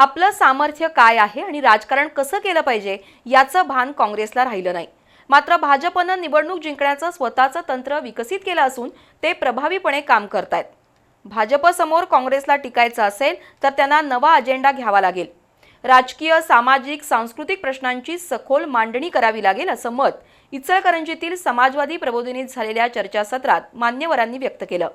आपलं सामर्थ्य काय आहे आणि राजकारण कसं केलं पाहिजे याचं भान काँग्रेसला राहिलं नाही. मात्र भाजपनं निवडणूक जिंकण्याचं स्वतःचं तंत्र विकसित केलं असून ते प्रभावीपणे काम करतायत. भाजपसमोर काँग्रेसला टिकायचं असेल तर त्यांना नवा अजेंडा घ्यावा लागेल. राजकीय सामाजिक सांस्कृतिक प्रश्नांची सखोल मांडणी करावी लागेल असं मत इचलकरंजीतील समाजवादी प्रबोधिनीत झालेल्या चर्चासत्रात मान्यवरांनी व्यक्त केलं.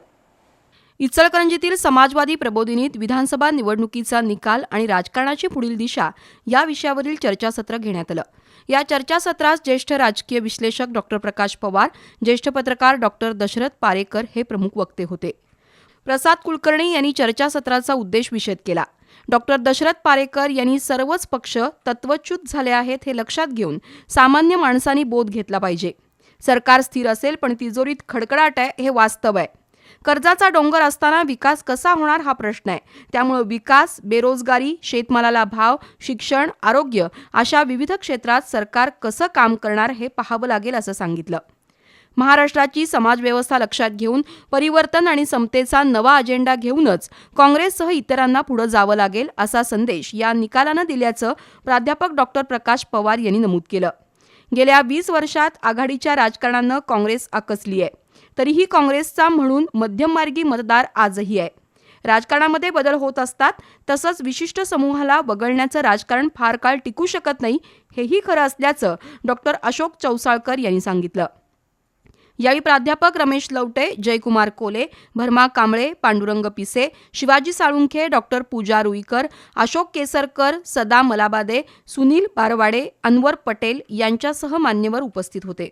इचलकरंजीतील समाजवादी प्रबोधिनीत विधानसभा निवडणुकीचा निकाल आणि राजकारणाची पुढील दिशा या विषयावरील चर्चासत्र घेण्यात आलं. या चर्चासत्रास ज्येष्ठ राजकीय विश्लेषक डॉक्टर प्रकाश पवार ज्येष्ठ पत्रकार डॉक्टर दशरथ पारेकर हे प्रमुख वक्ते होते. प्रसाद कुलकर्णी यांनी चर्चासत्राचा उद्देश विषद केला. डॉक्टर दशरथ पारेकर यांनी सर्वच पक्ष तत्वच्युत झाले आहेत हे लक्षात घेऊन सामान्य माणसांनी बोध घेतला पाहिजे. सरकार स्थिर असेल पण तिजोरीत खडखडाट आहे हे वास्तव आहे. कर्जाचा डोंगर असताना विकास कसा होणार हा प्रश्न आहे. त्यामुळे विकास बेरोजगारी शेतमालाला भाव शिक्षण आरोग्य अशा विविध क्षेत्रात सरकार कसं काम करणार हे पाहावं लागेल असं सांगितलं. महाराष्ट्राची समाजव्यवस्था लक्षात घेऊन परिवर्तन आणि समतेचा नवा अजेंडा घेऊनच काँग्रेससह इतरांना पुढे जावं लागेल असा संदेश या निकालानं दिल्याचं प्राध्यापक डॉक्टर प्रकाश पवार यांनी नमूद केलं. गेल्या वीस वर्षात आघाडीच्या राजकारणानं काँग्रेस आकसली आहे. तरीही काँग्रेसचा म्हणून मध्यममार्गी मतदार आजही आहे. राजकारणामध्ये बदल होत असतात तसंच विशिष्ट समूहाला वगळण्याचं राजकारण फार काळ टिकू शकत नाही हेही खरं असल्याचं डॉक्टर अशोक चौसाळकर यांनी सांगितलं. यावेळी प्राध्यापक रमेश लवटे जयकुमार कोले भरमा कांबळे पांडुरंग पिसे शिवाजी साळुंखे डॉक्टर पूजा रुईकर अशोक केसरकर सदा मलाबादे सुनील बारवाडे अनवर पटेल यांच्यासह मान्यवर उपस्थित होते.